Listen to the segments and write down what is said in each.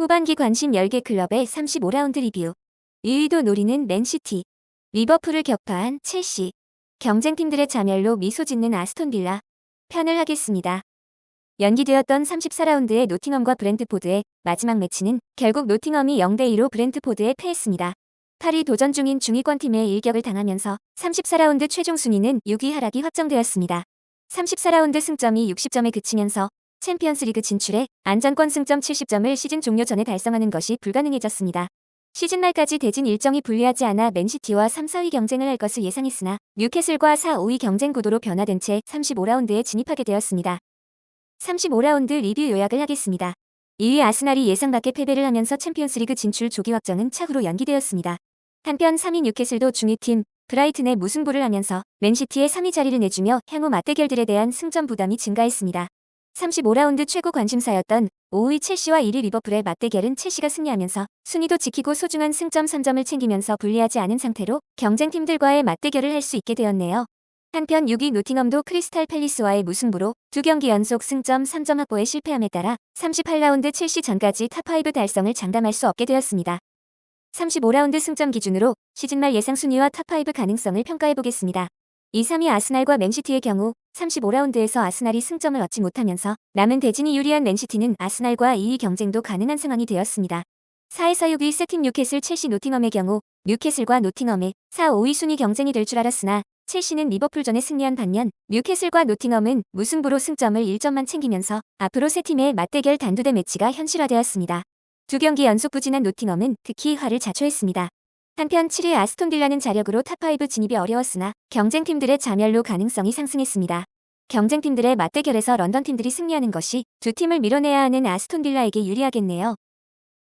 후반기 관심 10개 클럽의 35라운드 리뷰. 2위도 노리는 맨시티. 리버풀을 격파한 첼시. 경쟁팀들의 자멸로 미소 짓는 아스톤 빌라. 편을 하겠습니다. 연기되었던 34라운드의 노팅엄과 브렌트포드의 마지막 매치는 결국 노팅엄이 0대2로 브렌트포드에 패했습니다. 8위 도전 중인 중위권 팀의 일격을 당하면서 34라운드 최종 순위는 6위 하락이 확정되었습니다. 34라운드 승점이 60점에 그치면서 챔피언스리그 진출에 안정권 승점 70점을 시즌 종료 전에 달성하는 것이 불가능해졌습니다. 시즌 말까지 대진 일정이 불리하지 않아 맨시티와 3, 4위 경쟁을 할 것을 예상했으나 뉴캐슬과 4, 5위 경쟁 구도로 변화된 채 35라운드에 진입하게 되었습니다. 35라운드 리뷰 요약을 하겠습니다. 2위 아스날이 예상 밖의 패배를 하면서 챔피언스리그 진출 조기 확정은 차후로 연기되었습니다. 한편 3위 뉴캐슬도 중위팀 브라이튼의 무승부를 하면서 맨시티의 3위 자리를 내주며 향후 맞대결들에 대한 승점 부담이 증가했습니다. 35라운드 최고 관심사였던 5위 첼시와 1위 리버풀의 맞대결은 첼시가 승리하면서 순위도 지키고 소중한 승점 3점을 챙기면서 불리하지 않은 상태로 경쟁팀들과의 맞대결을 할 수 있게 되었네요. 한편 6위 노팅엄도 크리스탈 팰리스와의 무승부로 두 경기 연속 승점 3점 확보에 실패함에 따라 38라운드 첼시 전까지 탑5 달성을 장담할 수 없게 되었습니다. 35라운드 승점 기준으로 시즌 말 예상 순위와 탑5 가능성을 평가해보겠습니다. 2, 3위 아스날과 맨시티의 경우 35라운드에서 아스날이 승점을 얻지 못하면서 남은 대진이 유리한 맨시티는 아스날과 2위 경쟁도 가능한 상황이 되었습니다. 4에서 6위 세팀 뉴캐슬 첼시 노팅엄의 경우 뉴캐슬과 노팅엄의 4, 5위 순위 경쟁이 될 줄 알았으나 첼시는 리버풀전에 승리한 반면 뉴캐슬과 노팅엄은 무승부로 승점을 1점만 챙기면서 앞으로 세 팀의 맞대결 단두대 매치가 현실화되었습니다. 두 경기 연속 부진한 노팅엄은 특히 화를 자초했습니다. 한편 7위 아스톤 빌라는 자력으로 탑5 진입이 어려웠으나 경쟁팀들의 자멸로 가능성이 상승했습니다. 경쟁팀들의 맞대결에서 런던 팀들이 승리하는 것이 두 팀을 밀어내야 하는 아스톤 빌라에게 유리하겠네요.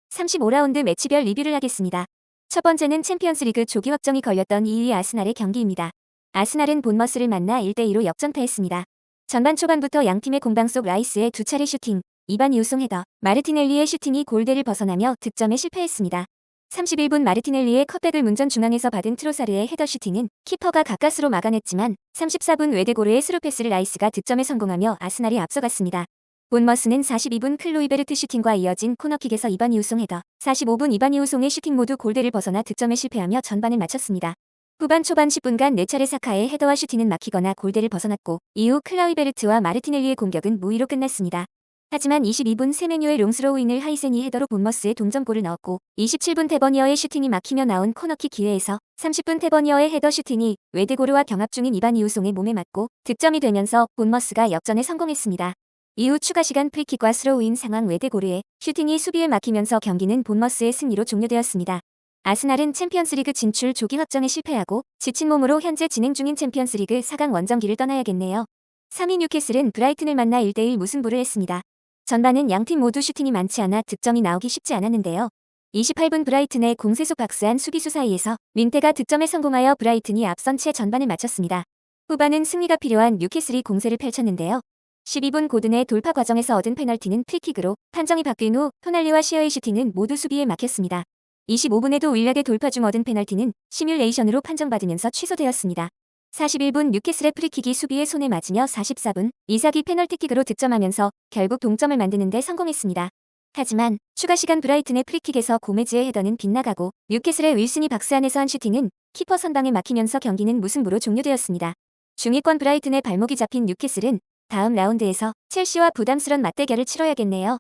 35라운드 매치별 리뷰를 하겠습니다. 첫 번째는 챔피언스 리그 조기 확정이 걸렸던 2위 아스날의 경기입니다. 아스날은 본머스를 만나 1대2로 역전패했습니다. 전반 초반부터 양팀의 공방 속 라이스의 두 차례 슈팅, 이반 이우송 헤더, 마르티넬리의 슈팅이 골대를 벗어나며 득점에 실패했습니다. 31분 마르티넬리의 컷백을 문전 중앙에서 받은 트로사르의 헤더 슈팅은 키퍼가 가까스로 막아냈지만 34분 웨데고르의 스루 패스를 라이스가 득점에 성공하며 아스날이 앞서갔습니다. 본머스는 42분 클로이베르트 슈팅과 이어진 코너킥에서 이반 이 우송 헤더, 45분 이반 이 우송의 슈팅 모두 골대를 벗어나 득점에 실패하며 전반을 마쳤습니다. 후반 초반 10분간 4차례 사카의 헤더와 슈팅은 막히거나 골대를 벗어났고 이후 클라우이베르트와 마르티넬리의 공격은 무위로 끝났습니다. 하지만 22분 세메뉴의 롱스로우인을 하이센이 헤더로 본머스의 동점골을 넣었고 27분 테버니어의 슈팅이 막히며 나온 코너킥 기회에서 30분 테버니어의 헤더 슈팅이 웨드고르와 경합 중인 이반 이우송의 몸에 맞고 득점이 되면서 본머스가 역전에 성공했습니다. 이후 추가 시간 프리킥과 스로우인 상황 웨드고르의 슈팅이 수비에 막히면서 경기는 본머스의 승리로 종료되었습니다. 아스날은 챔피언스리그 진출 조기 확정에 실패하고 지친 몸으로 현재 진행 중인 챔피언스리그 4강 원정기를 떠나야겠네요. 3위 뉴캐슬은 브라이튼을 만나 1대1 무승부를 했습니다. 전반은 양팀 모두 슈팅이 많지 않아 득점이 나오기 쉽지 않았는데요. 28분 브라이튼의 공세속 박스한 수비수 사이에서 민테가 득점에 성공하여 브라이튼이 앞선 채 전반을 마쳤습니다. 후반은 승리가 필요한 뉴캐슬이 공세를 펼쳤는데요. 12분 고든의 돌파 과정에서 얻은 페널티는 프리킥으로 판정이 바뀐 후 토날리와 시어의 슈팅은 모두 수비에 막혔습니다. 25분에도 윌락의 돌파 중 얻은 페널티는 시뮬레이션으로 판정받으면서 취소되었습니다. 41분 뉴캐슬의 프리킥이 수비의 손에 맞으며 44분 이삭이 페널티킥으로 득점하면서 결국 동점을 만드는 데 성공했습니다. 하지만 추가 시간 브라이튼의 프리킥에서 고메즈의 헤더는 빗나가고 뉴캐슬의 윌슨이 박스 안에서 한 슈팅은 키퍼 선방에 막히면서 경기는 무승부로 종료되었습니다. 중위권 브라이튼의 발목이 잡힌 뉴캐슬은 다음 라운드에서 첼시와 부담스런 맞대결을 치러야겠네요.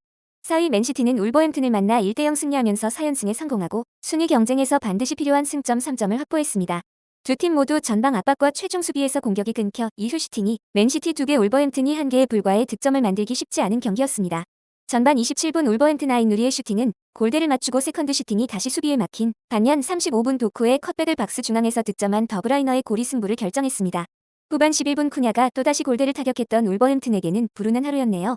4위 맨시티는 울버햄튼을 만나 1대0 승리하면서 4연승에 성공하고 순위 경쟁에서 반드시 필요한 승점 3점을 확보했습니다. 두 팀 모두 전방 압박과 최종 수비에서 공격이 끊겨 이후 슈팅이 맨시티 2개 울버햄튼이 1개에 불과해 득점을 만들기 쉽지 않은 경기였습니다. 전반 27분 울버햄튼 아인누리의 슈팅은 골대를 맞추고 세컨드 슈팅이 다시 수비에 막힌 반면 35분 도쿠의 컷백을 박스 중앙에서 득점한 더브라이너의 골이 승부를 결정했습니다. 후반 11분 쿠냐가 또다시 골대를 타격했던 울버햄튼에게는 불운한 하루였네요.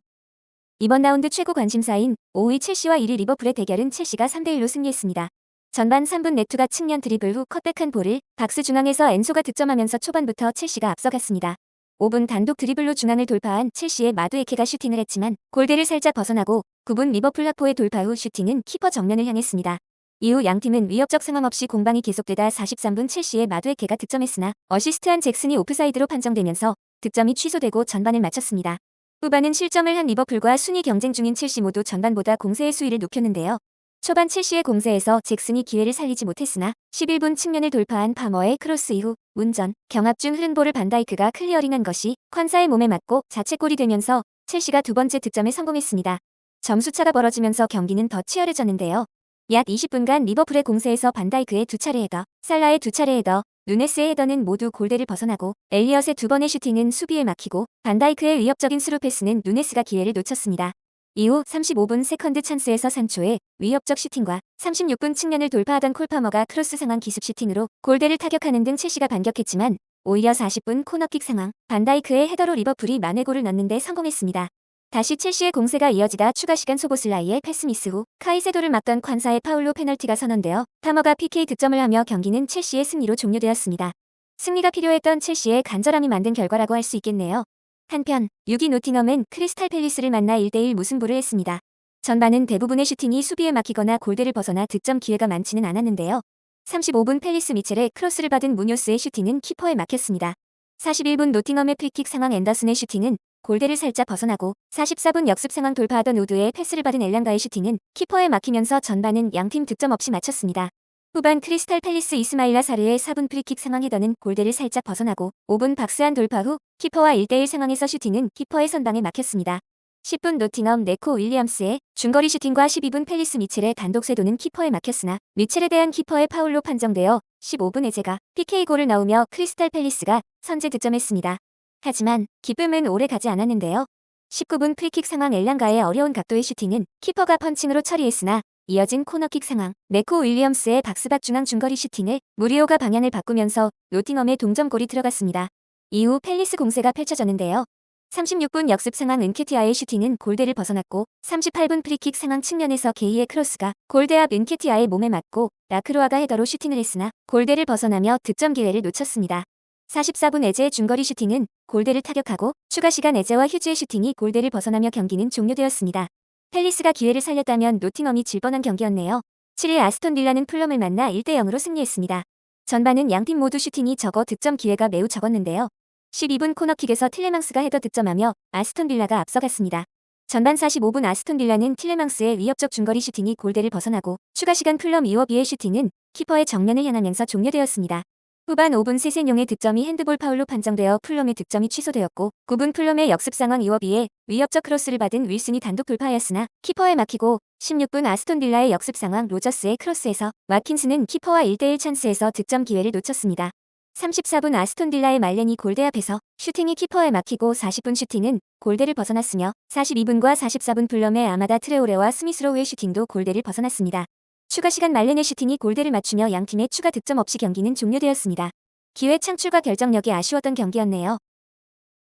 이번 라운드 최고 관심사인 5위 첼시와 1위 리버풀의 대결은 첼시가 3대1로 승리했습니다. 전반 3분 네투가 측면 드리블 후 컷백한 볼을 박스 중앙에서 엔소가 득점하면서 초반부터 첼시가 앞서갔습니다. 5분 단독 드리블로 중앙을 돌파한 첼시의 마두에케가 슈팅을 했지만 골대를 살짝 벗어나고 9분 리버풀 하포의 돌파 후 슈팅은 키퍼 정면을 향했습니다. 이후 양팀은 위협적 상황 없이 공방이 계속되다 43분 첼시의 마두에케가 득점했으나 어시스트한 잭슨이 오프사이드로 판정되면서 득점이 취소되고 전반을 마쳤습니다. 후반은 실점을 한 리버풀과 순위 경쟁 중인 첼시 모두 전반보다 공세의 수위를 높였는데요. 초반 첼시의 공세에서 잭슨이 기회를 살리지 못했으나 11분 측면을 돌파한 파머의 크로스 이후 운전, 경합 중 흐른 볼을 반다이크가 클리어링한 것이 콴사의 몸에 맞고 자책골이 되면서 첼시가 두 번째 득점에 성공했습니다. 점수차가 벌어지면서 경기는 더 치열해졌는데요. 약 20분간 리버풀의 공세에서 반다이크의 두 차례 헤더, 살라의 두 차례 헤더, 누네스의 헤더는 모두 골대를 벗어나고 엘리엇의 두 번의 슈팅은 수비에 막히고 반다이크의 위협적인 스루 패스는 누네스가 기회를 놓쳤습니다. 이후 35분 세컨드 찬스에서 산초의 위협적 슈팅과 36분 측면을 돌파하던 콜파머가 크로스 상황 기습 슈팅으로 골대를 타격하는 등 첼시가 반격했지만 오히려 40분 코너킥 상황 반다이크의 헤더로 리버풀이 만회골을 넣는데 성공했습니다. 다시 첼시의 공세가 이어지다 추가 시간 소보슬라이의 패스 미스 후 카이세도를 막던 콴사의 파울로 페널티가 선언되어 타머가 PK 득점을 하며 경기는 첼시의 승리로 종료되었습니다. 승리가 필요했던 첼시의 간절함이 만든 결과라고 할 수 있겠네요. 한편 6위 노팅엄은 크리스탈 팰리스를 만나 1대1 무승부를 했습니다. 전반은 대부분의 슈팅이 수비에 막히거나 골대를 벗어나 득점 기회가 많지는 않았는데요. 35분 팰리스 미첼의 크로스를 받은 무뇨스의 슈팅은 키퍼에 막혔습니다. 41분 노팅엄의 프리킥 상황 앤더슨의 슈팅은 골대를 살짝 벗어나고 44분 역습 상황 돌파하던 우드의 패스를 받은 엘랑가의 슈팅은 키퍼에 막히면서 전반은 양팀 득점 없이 마쳤습니다. 후반 크리스탈 팰리스 이스마일라 사르의 4분 프리킥 상황 헤더는 골대를 살짝 벗어나고 5분 박스한 돌파 후 키퍼와 1대1 상황에서 슈팅은 키퍼의 선방에 막혔습니다. 10분 노팅엄 네코 윌리엄스의 중거리 슈팅과 12분 팰리스 미첼의 단독 쇄도는 키퍼에 막혔으나 미첼에 대한 키퍼의 파울로 판정되어 15분 에제가 PK골을 넣으며 크리스탈 팰리스가 선제 득점했습니다. 하지만 기쁨은 오래 가지 않았는데요. 19분 프리킥 상황 엘랑가의 어려운 각도의 슈팅은 키퍼가 펀칭으로 처리했으나 이어진 코너킥 상황, 네코 윌리엄스의 박스박 중앙 중거리 슈팅을 무리오가 방향을 바꾸면서 노팅엄의 동점골이 들어갔습니다. 이후 팰리스 공세가 펼쳐졌는데요. 36분 역습 상황 은케티아의 슈팅은 골대를 벗어났고 38분 프리킥 상황 측면에서 게이의 크로스가 골대 앞 은케티아의 몸에 맞고 라크로아가 헤더로 슈팅을 했으나 골대를 벗어나며 득점 기회를 놓쳤습니다. 44분 에제의 중거리 슈팅은 골대를 타격하고 추가 시간 에제와 휴즈의 슈팅이 골대를 벗어나며 경기는 종료되었습니다. 팰리스가 기회를 살렸다면 노팅엄이 질 뻔한 경기였네요. 7일 아스톤 빌라는 플럼을 만나 1대0으로 승리했습니다. 전반은 양팀 모두 슈팅이 적어 득점 기회가 매우 적었는데요. 12분 코너킥에서 틸레망스가 헤더 득점하며 아스톤 빌라가 앞서갔습니다. 전반 45분 아스톤 빌라는 틸레망스의 위협적 중거리 슈팅이 골대를 벗어나고 추가 시간 플럼 이워비의 슈팅은 키퍼의 정면을 향하면서 종료되었습니다. 후반 5분 세센용의 득점이 핸드볼 파울로 판정되어 플럼의 득점이 취소되었고 9분 플럼의 역습 상황 이워비에 위협적 크로스를 받은 윌슨이 단독 돌파하였으나 키퍼에 막히고 16분 아스톤 빌라의 역습 상황 로저스의 크로스에서 와킨스는 키퍼와 1대1 찬스에서 득점 기회를 놓쳤습니다. 34분 아스톤 빌라의 말렌이 골대 앞에서 슈팅이 키퍼에 막히고 40분 슈팅은 골대를 벗어났으며 42분과 44분 플럼의 아마다 트레오레와 스미스로우의 슈팅도 골대를 벗어났습니다. 추가 시간 말렌의 슈팅이 골대를 맞추며 양 팀의 추가 득점 없이 경기는 종료되었습니다. 기회 창출과 결정력이 아쉬웠던 경기였네요.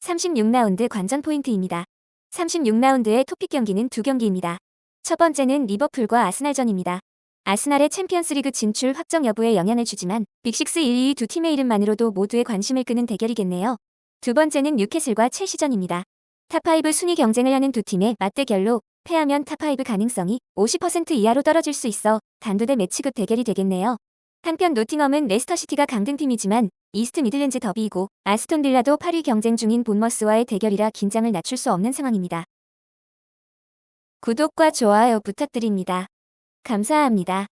36라운드 관전 포인트입니다. 36라운드의 토픽 경기는 두 경기입니다. 첫 번째는 리버풀과 아스날전입니다. 아스날의 챔피언스리그 진출 확정 여부에 영향을 주지만 빅식스 1, 2위 두 팀의 이름만으로도 모두의 관심을 끄는 대결이겠네요. 두 번째는 뉴캐슬과 첼시전입니다. 탑5 순위 경쟁을 하는 두 팀의 맞대결로 패하면 탑5 가능성이 50% 이하로 떨어질 수 있어 단두대 매치급 대결이 되겠네요. 한편 노팅엄은 레스터시티가 강등팀이지만 이스트 미들랜즈 더비이고 아스톤 빌라도 8위 경쟁 중인 본머스와의 대결이라 긴장을 낮출 수 없는 상황입니다. 구독과 좋아요 부탁드립니다. 감사합니다.